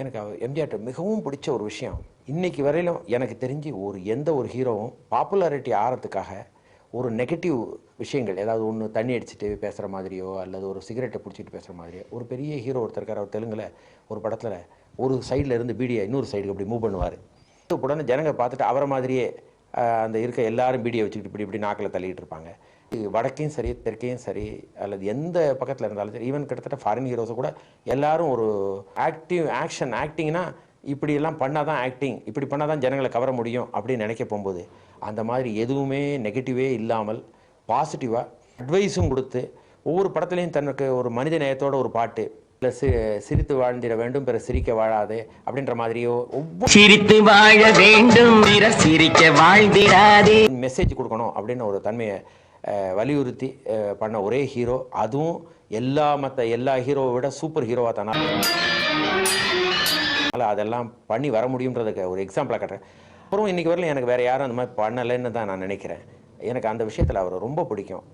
எனக்கு அவர் எம்ஜிஆர்ட்ட மிகவும் பிடிச்ச ஒரு விஷயம். இன்னைக்கு வரையிலும் எனக்கு தெரிஞ்சு ஒரு எந்த ஒரு ஹீரோவும் பாப்புலாரிட்டி ஆகிறதுக்காக ஒரு நெகட்டிவ் விஷயங்கள் ஏதாவது ஒன்று தண்ணி அடிச்சுட்டு பேசுகிற மாதிரியோ அல்லது ஒரு சிகரெட்டை பிடிச்சிட்டு பேசுகிற மாதிரியோ ஒரு பெரிய ஹீரோ ஒருத்தர் இருக்கார் அவர் தெலுங்கில் ஒரு படத்தில் ஒரு சைடில் இருந்து பீடியை இன்னொரு சைடுக்கு அப்படி மூவ் பண்ணுவார். உடனே ஜனங்க பார்த்துட்டு அவரை மாதிரியே அந்த இருக்க எல்லாரும் பீடியை வச்சுக்கிட்டு இப்படி இப்படி நாக்கில் தள்ளிட்டு இருப்பாங்க. வடக்கையும் சரி தெற்கையும் சரி அல்லது எந்த பக்கத்தில் இருந்தாலும் சரி ஈவன் கிட்டத்தட்ட ஃபாரின் ஹீரோஸை கூட எல்லாரும் ஒரு ஆக்டிவ் ஆக்ஷன் ஆக்டிங்னா இப்படியெல்லாம் பண்ணால் தான் ஆக்டிங் இப்படி பண்ணால் தான் ஜனங்களை கவர முடியும் அப்படின்னு நினைக்க போகும்போது அந்த மாதிரி எதுவுமே நெகட்டிவே இல்லாமல் பாசிட்டிவாக அட்வைஸும் கொடுத்து ஒவ்வொரு படத்துலையும் தனக்கு ஒரு மனித நேயத்தோட ஒரு பாட்டு சி சிரித்து வாழ்ந்திட வேண்டும் பிற சிரிக்க வாழாதே அப்படின்ற மாதிரியோ சிரித்து வாழ வேண்டும் பிறர் சிரிக்க வாழ்ந்திடாதே. மெசேஜ் கொடுக்கணும் அப்படின்னு ஒரு தன்மையை வலியுறுத்தி பண்ண ஒரே ஹீரோ அதுவும் எல்லா மற்ற எல்லா ஹீரோவை விட சூப்பர் ஹீரோவாக தானே? அதெல்லாம் பண்ணி வர முடியுன்றதுக்கு ஒரு எக்ஸாம்பிளாக காட்டுறேன். அப்புறம் இன்னைக்கு வரல எனக்கு வேற யாரும் அந்த மாதிரி பண்ணலைன்னு தான் நான் நினைக்கிறேன். எனக்கு அந்த விஷயத்தில் அவரை ரொம்ப பிடிக்கும்.